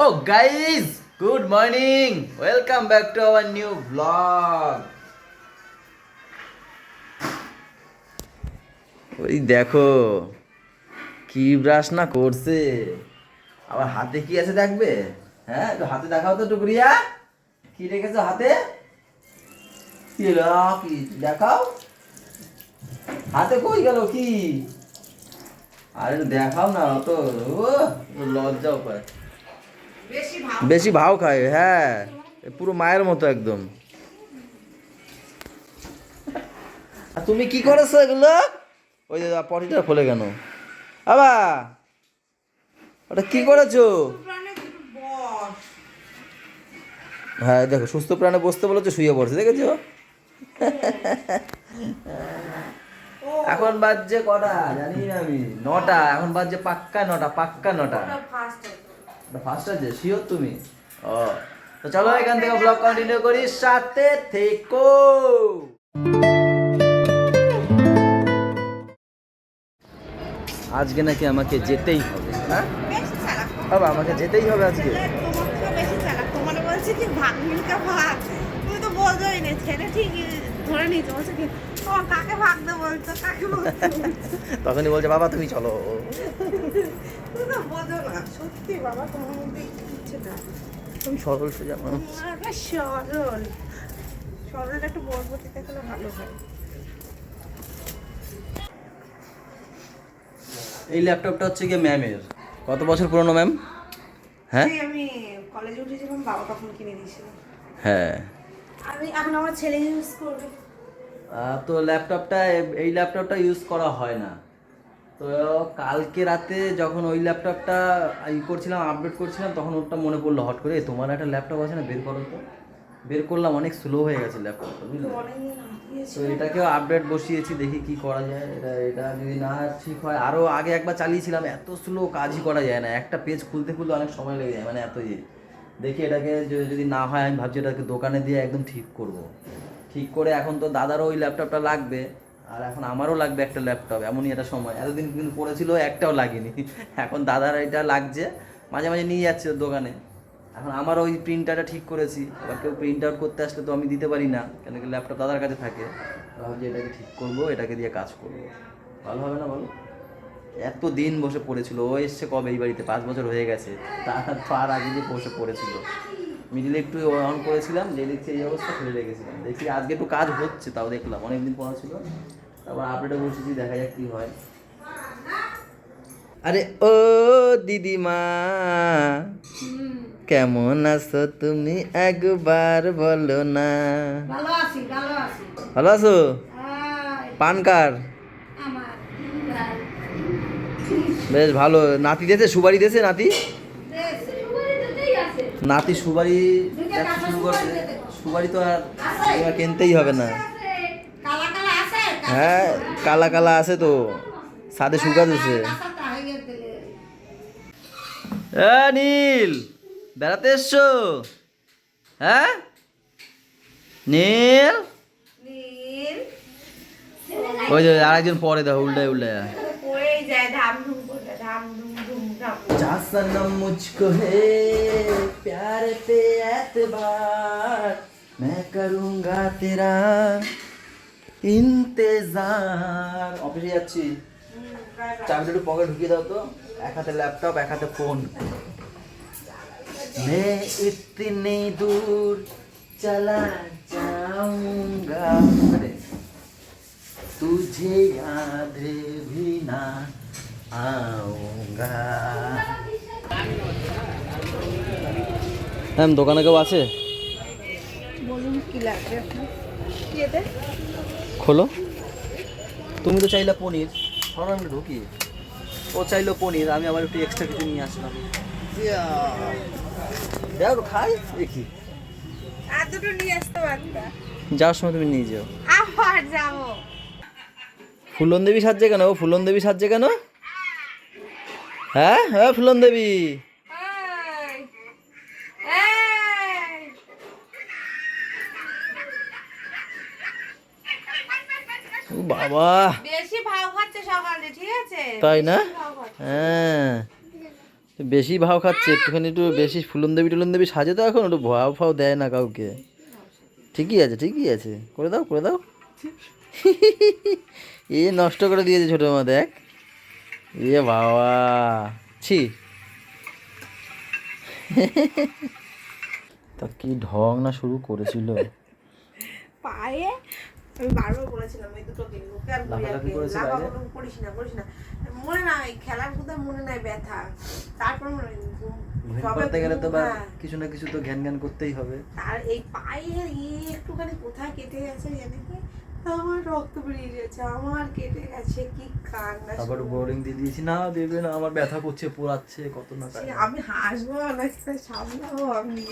Oh, guys, good morning. Welcome back to our new vlog. ওই দেখো কি brush না করছে? আবার হাতে কি আছে দেখবে? হ্যাঁ একটু হাতে দেখাও তো টুকরিয়া। কি রেখেছো হাতে? কি? দেখাও? হাতে কই গেল কি? আরে দেখাও না অত। ও লজ্জাও পায় বেশি ভাও খায় হ্যাঁ। পুরো মায়ের মতো একদম। তুমি কি করেছ এগুলো? ওই যে পটিটা খুলে কেন? আবা, ওটা কি করেছ? হ্যাঁ দেখো, সুস্থ প্রাণে বসতে বলেছ, শুয়ে পড়ছে, দেখেছ? এখন বাজছে কটা? জানি আমি। নটা, এখন বাজছে পাক্কা নটা পাক্কা নটা। ফার্স্ট আছে শিওর তুমি? ও তো চলো এখান থেকে ব্লগ কন্টিনিউ করি সাথে থেকো। আজকে নাকি আমাকে যেতেই হবে হ্যাঁ? বাবা আমাকে যেতেই হবে আজকে। বলছে কি ভাগ মিলকা ভাগ। তুমি তো বোঝোই না ছেলে ঠিক ধরে নিয়েছে। বলছে কি কাকে ভাগ বলছো কাকে তখনই বলছে বাবা তুমি চলো। সত্যি বাবা তোমার মধ্যে তুমি সরল সোজা মানুষ। সরল। সরল একটু বরবতি থাকলে ভালো হয়। এই ল্যাপটপটা হচ্ছে গিয়ে ম্যামের। কত বছর পুরনো ম্যাম? হ্যাঁ? আমি কলেজে উঠেছিলাম বাবা তখন কিনে দিয়েছিল। হ্যাঁ। আমি এখন আমার ছেলে ইউজ করবে। তো ল্যাপটপটা এই ল্যাপটপটা ইউজ করা হয় না। তো কালকে রাতে যখন ওই ল্যাপটপটা ই করছিলাম আপডেট করছিলাম তখন ওটা মনে পড়ল হট করে তোমার একটা ল্যাপটপ আছে না? বের করো তো। বের করলাম অনেক স্লো হয়ে গেছে ল্যাপটপটা বুঝলে? তো এটাকেও আপডেট বসিয়েছি দেখি কি করা যায়। এটা এটা যদি না ঠিক হয় আরও আগে একবার চালিয়েছিলাম এত স্লো কাজই করা যায় না। একটা পেজ খুলতে খুলতে অনেক সময় লেগে যায় মানে এত ইয়ে। দেখি এটাকে যদি না হয় আমি ভাবছি এটাকে দোকানে দিয়ে একদম ঠিক করব। ঠিক করে এখন তো দাদারও ওই ল্যাপটপটা লাগবে, আর এখন আমারও লাগবে একটা ল্যাপটপ এমনই একটা সময়। এতদিন কিন্তু পড়েছিল, একটাও লাগেনি। এখন দাদার এটা লাগছে, মাঝে মাঝে নিয়ে যাচ্ছে দোকানে। এখন আমার ওই প্রিন্টারটা ঠিক করেছি এবার কেউ প্রিন্ট আউট করতে আসলে তো আমি দিতে পারি না, কেন কি ল্যাপটপ দাদার কাছে থাকে। ভাবছি এটাকে ঠিক করব, এটাকে দিয়ে কাজ করব। ভালো হবে না বলো? এত দিন বসে পড়েছিল, ও এসছে কবে এই বাড়িতে? পাঁচ বছর হয়ে গেছে। তার আগে যে বসে পড়েছিল। মিডিলে একটু অন করেছিলাম যে দেখছি এই অবস্থা ফেলে রেখেছিলাম দেখি আজকে একটু কাজ হচ্ছে তাও দেখলাম অনেকদিন পড়া ছিল। তারপর আপডেটে বসেছি দেখা যাক কি হয়। আরে ও দিদিমা কেমন আছো তুমি? একবার বলো না। ভালো আছি ভালো আছি। ভালো আছো? পান কার? আমার বেশ ভালো। নাতি দেছে সুবারি দেছে নাতি? নাতি সুবারি দেখা শুরু করছে। সুবারি তো আর কিনতেই হবে না। হ্যাঁ কালা কালা আছে তো। সাদে শুকা দিছে। নীল বেড়াতে এসছো? হ্যাঁ? নীল? ওই যে আরেকজন পরে দাও উল্টায় উল্টায়। পড়েই যায় ধাম ধুম করে ধাম ধুম ধুম ধাম जा सनम मुझको है प्यार पे एतबार मैं करूंगा तेरा इंतजार অফিসে যাচ্ছি চাবিটা একটু পকেট ঢুকিয়ে দাও তো এক হাতে ল্যাপটপ এক হাতে ফোন मैं इतनी दूर चला जाऊंगा अरे, तुझे याद भी ना হ্যাঁ দোকানে কেউ আছে? খোলো। তুমি তো চাইলে পনির। সরো আমি ঢুকি। ও চাইলো পনির আমি আবার একটু এক্সট্রা কিছু নিয়ে আসলাম। দেখো খাই দেখি। দুটো নিয়ে আসতে যাওয়ার সময় তুমি নিয়ে যাও। আবার যাব। ফুলন দেবী সাজছে কেন? ও ফুলন দেবী সাজছে কেন? হ্যাঁ? হ্যাঁ ফুলন দেবী। বাবা। বেশি ভাও খাচ্ছে সকালে ঠিক আছে? তাই না। হ্যাঁ। বেশি ভাও খাচ্ছে একটুখানি একটু বেশি ফুলন দেবী টুলন দেবী সাজে তো এখন একটু ভাও ফাও দেয় না কাউকে। ঠিকই আছে ঠিকই আছে। করে দাও করে দাও। এ নষ্ট করে দিয়েছে ছোটো মা দেখ। এ বাবা ছি। তা কি ঢং না শুরু করেছিল? পায়ে? আমি বারবার বলেছিলাম এই দুটো দিন ওকে আর করিস না করিস না। মনে নাই খেলার কথা মনে নাই ব্যথা। তারপর মনে করতে গেলে তো হ্যাঁ, কিছু না কিছু তো ঘ্যান ঘ্যান করতেই হবে। আর এই পায়ের ইয়ে একটুখানি কোথায় কেটে গেছে জানি কি? আমার রক্ত বেরিয়ে গেছে আমার কেটে গেছে কি কান্না তারপর। বোর্ডিং দিয়ে দিয়েছি। না দেবে না আমার ব্যথা করছে পোড়াচ্ছে কত না আমি হাসবো না সামলাবো আমি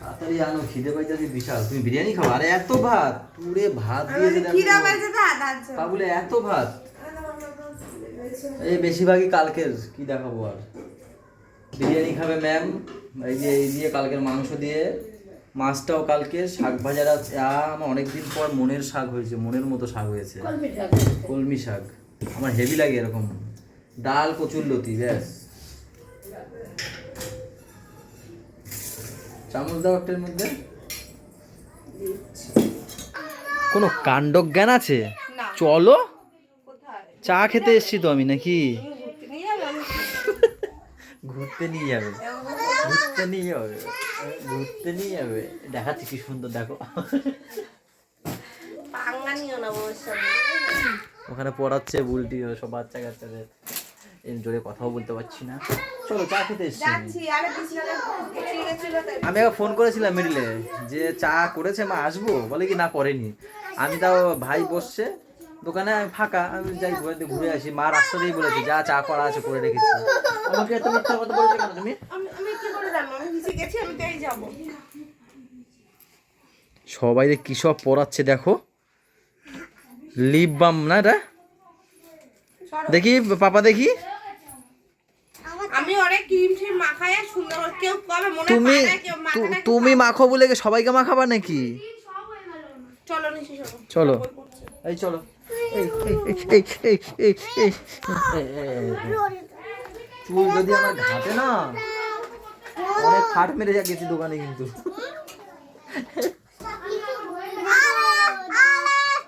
তাড়াতাড়ি আনো খিদে পাইতেছি বিশাল। তুমি বিরিয়ানি খাও? আরে এত ভাত! পুরে ভাত দিয়ে পাইছে জন্য। এত ভাত! এই বেশিরভাগই কালকের কি দেখাবো আর? বিরিয়ানি খাবে ম্যাম এই যে এই দিয়ে কালকের মাংস দিয়ে। মাছটাও কালকে শাক ভাজার আছে আমার অনেকদিন পর মনের শাক হয়েছে মনের মতো শাক হয়েছে। কলমি শাক আমার হেভি লাগে এরকম। ডাল কচুর লতি ব্যাস। চামচ দাও একটার মধ্যে। কোনো কাণ্ডজ্ঞান আছে? চলো। চা খেতে এসছি তো আমি নাকি? ঘুরতে নিয়ে যাবে। ঘুরতে নিয়ে যাবে। ঘুরতে নিয়ে যাবে। দেখাচ্ছি কি সুন্দর দেখো। না ওখানে পড়াচ্ছে বুলটি সব বাচ্চা কাচ্চাদের। জোরে কথাও বলতে পারছি না। চলো চা খেতে আমি। একবার ফোন করেছিলাম মিডিলে যে চা করেছে মা আসব? বলে কি না করেনি। আমি তাও ভাই বসছে দোকানে আমি ফাঁকা আমি যাই ঘুরে ঘুরে আসি। মা রাস্তা দিয়ে বলেছে যা চা করা আছে করে রেখেছি। আমাকে এত মিথ্যা কথা বলছো কেন তুমি? সবাই কি সব পড়াচ্ছে দেখো লিপ বাম না এটা দেখি পাপা দেখি তুমি মাখো বলে সবাইকে মাখাবা নাকি চলো চলো এই চলো তুই যদি আমার ঘাটে না অনেক ফাট মেরে যা গেছি দোকানে কিন্তু।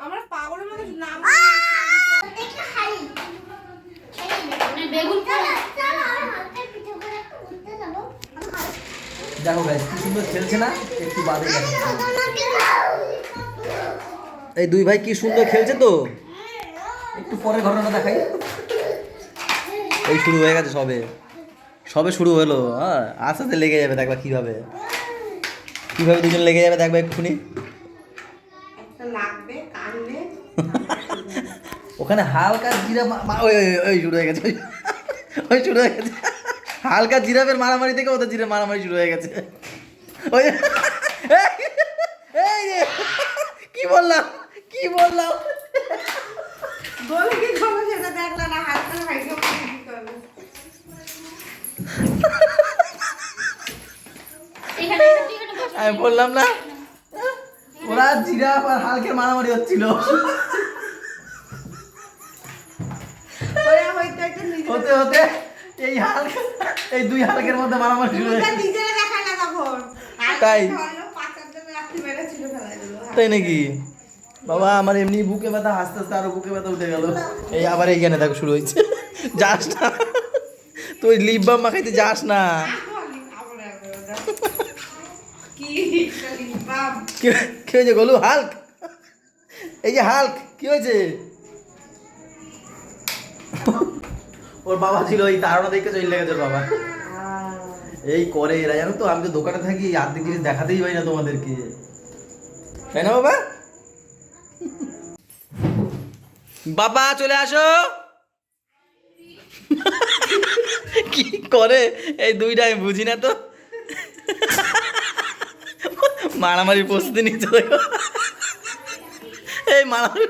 আমরা পাগলের মতো নাম দেখো ভাই কি সুন্দর খেলছে না? একটু বাদে এই দুই ভাই কি সুন্দর খেলছে তো? একটু পরে ঘটনা দেখাই। এই শুরু হয়ে গেছে সবে। সবে শুরু হলো। হ্যাঁ আস্তে আস্তে লেগে যাবে দেখবা কীভাবে। কীভাবে দুজন লেগে যাবে দেখবা এক্ষুনি ওখানে হালকা জিরা ওই ওই, শুরু হয়ে গেছে। ওই- শুরু হয়ে গেছে। হালকা জিরাফের মারামারি থেকে ওদের জিরা মারামারি শুরু হয়ে গেছে। ওই এই, কি বললাম কি বললাম? বলে কি করব সেটা দেখলে আমি বললাম না? ওরা জিরাফ আর হালকের মারামারি হচ্ছিল। হতে হতে এই হালক এই দুই হালকের মধ্যে মারামারি শুরু হয়ে আর তাই? তাই নাকি? বাবা আমার এমনি বুকে ব্যথা হাসতে হাসতে আরও বুকে ব্যথা উঠে গেল। এই আবার এইখানে দেখো শুরু হয়েছে। যাস না। তুই লিপ বাম মাখাইতে যাস না কি বাম কি কি হয়েছে গলু? হাল্ক। এই যে হাল্ক কি হয়েছে? ওর বাবা ছিল ওই তাড়না দেখে চলে লেগেছে ওর বাবা। এই করে এরা। জানো তো আমি তো দোকানে থাকি আর্ধেক জিনিস দেখাতেই পাই না তোমাদেরকে। তাই না বাবা? বাবা চলে আসো। কি করে? এই দুইটা আমি বুঝি না তো। মারামারি প্রস্তুতি নিচ্ছে দেখো এই মারামারি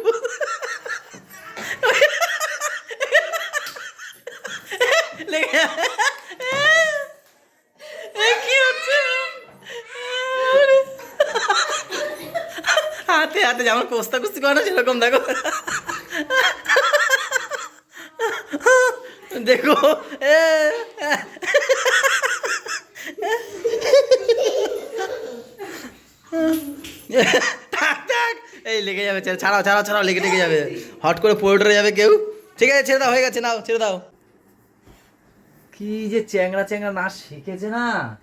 হাতে হাতে যেমন কোস্তা কুস্তি করে না সেরকম দেখো। দেখো, এ থাক থাক। এই লেগে যাবে ছেড়ে- ছাড়াও ছাড়াও ছাড়াও লেগে লেগে যাবে। হট করে পড়ে টরে যাবে কেউ। ঠিক আছে ছেড়ে দাও হয়ে গেছে নাও ছেড়ে দাও। কি যে চ্যাংড়া চ্যাংড়া না শিখেছে না।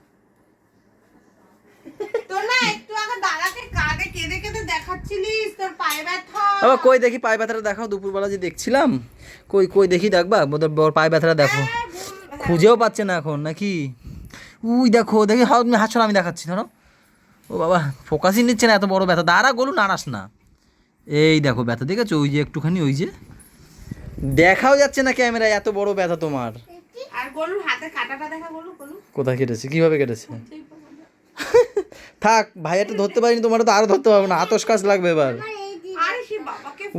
আবার কই দেখি পায়ে ব্যথাটা দেখাও দুপুরবেলা যে দেখছিলাম। কই কই দেখি দেখবা বোধ- ওর পায়ে ব্যথাটা দেখো। হ্যাঁ, খুঁজেও পাচ্ছে না এখন নাকি? উই দেখো দেখি হাত আমি দেখাচ্ছি ধরো। ও বাবা ফোকাসই নিচ্ছে না এত বড় ব্যথা। দাঁড়া গলু নাড়াস না। এই দেখো ব্যথা দেখেছ? ওই যে একটুখানি ওই যে। দেখাও যাচ্ছে না ক্যামেরায় এত বড় ব্যথা তোমার। আর গলুর হাতে কাটাটা দেখা গলু গলু। কোথায় কেটেছে? কীভাবে কেটেছে? থাক ভাইয়াটা ধরতে পারিনি তোমার তো আরও ধরতে পারব না। আতস কাজ লাগবে এবার।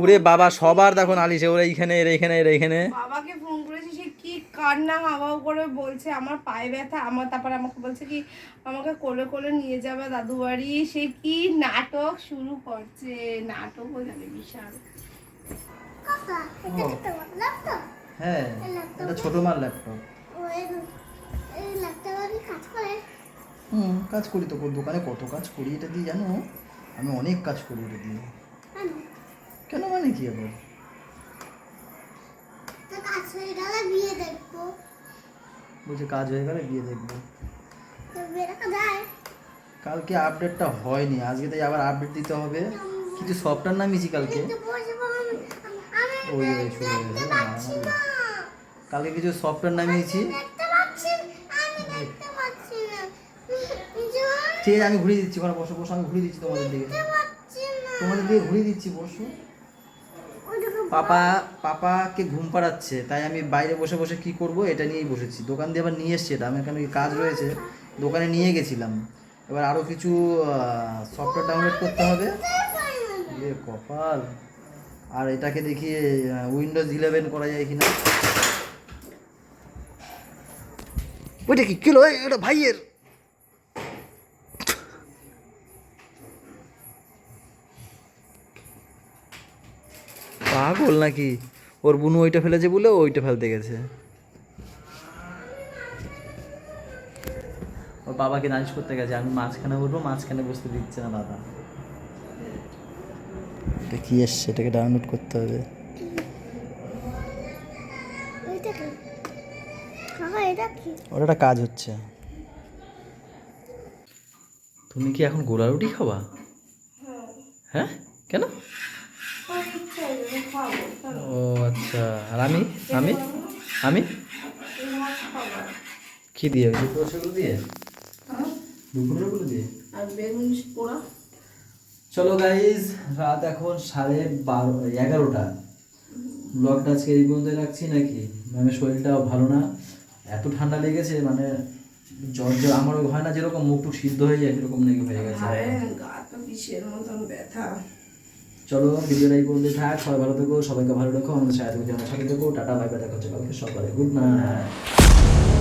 উরে বাবা সবার দেখো নালিশে ওরা এইখানে এর এইখানে এর এইখানে বাবাকে ফোন করেছে সে কি কান্না হাওয়াও করে বলছে আমার পায়ে ব্যথা আমার তারপর আমাকে বলছে কি আমাকে কোলে কোলে নিয়ে যাবে দাদু বাড়ি সে কি নাটক শুরু করছে? নাটক হয়ে যাবে বিশাল। হ্যাঁ এটা ছোট মার ল্যাপটপ হুম কাজ করি তো দোকানে কত কাজ করি এটা দিয়ে জানো? আমি অনেক কাজ করি এটা দিয়ে। কেন মানে কি আবার? বিয়ে দেখব। বলছে কাজ হয়ে গেলে বিয়ে দেখব। কালকে আপডেটটা হয়নি আজকে তাই আবার আপডেট দিতে হবে। কিছু সফটওয়্যার নামিয়েছি কালকে। ওই হয়ে কালকে কিছু সফটওয়্যার নামিয়েছি ঠিক আছে আমি ঘুরিয়ে দিচ্ছি ওখানে বসো বসো আমি ঘুরিয়ে দিচ্ছি তোমাদের দিকে। তোমাদের দিকে ঘুরিয়ে দিচ্ছি বসো। পাপা, পাপাকে ঘুম পাড়াচ্ছে, তাই আমি বাইরে বসে বসে কি করব এটা নিয়েই বসেছি। দোকান দিয়ে আবার নিয়ে এসছি এটা আমি এখানে কাজ রয়েছে, দোকানে নিয়ে গেছিলাম। এবার আরও কিছু সফটওয়্যার ডাউনলোড করতে হবে। কপাল। আর এটাকে দেখি উইন্ডোজ ইলেভেন করা যায় কিনা। ওইটা কি কিলো? ওটা ভাইয়ের। পাগল নাকি? ওর বুনু ওইটা ফেলেছে বলে ওইটা ফেলতে গেছে। ওর বাবাকে নালিশ করতে গেছে আমি মাঝখানে বলব মাঝখানে বসতে দিচ্ছে না দাদা এটা কি এসছে? এটাকে ডাউনলোড করতে হবে। ওইটা কি? বাবা এটা কি? ওর একটা কাজ হচ্ছে। তুমি কি এখন গোলা রুটি খাবা? হ্যাঁ? কেন? ও আচ্ছা আর আমি? আমি? আমি? কি দিয়ে? দিয়ে? দুপুর দিয়ে? আর বেগুন পোড়া? চলো গাইজ রাত এখন সাড়ে বারো এগারোটা। ব্লগটা আজকে এই পর্যন্ত রাখছি নাকি? মানে শরীরটাও ভালো না। এত ঠান্ডা লেগেছে মানে জ্বর জ্বর আমারও হয় না যেরকম মুখ টুক সিদ্ধ হয়ে যায় সেরকম নাকি হয়ে গেছে। আরে গা তো বিষের মতন ব্যথা। চলো, ভিডিওটা এই পর্যন্ত থাক, সবাই ভালো থেকো, সবাইকে ভালো রাখো, আমাদের সাথে থাকো টাটা বাই বাই দেখা হচ্ছে কালকে সকালে গুড নাইট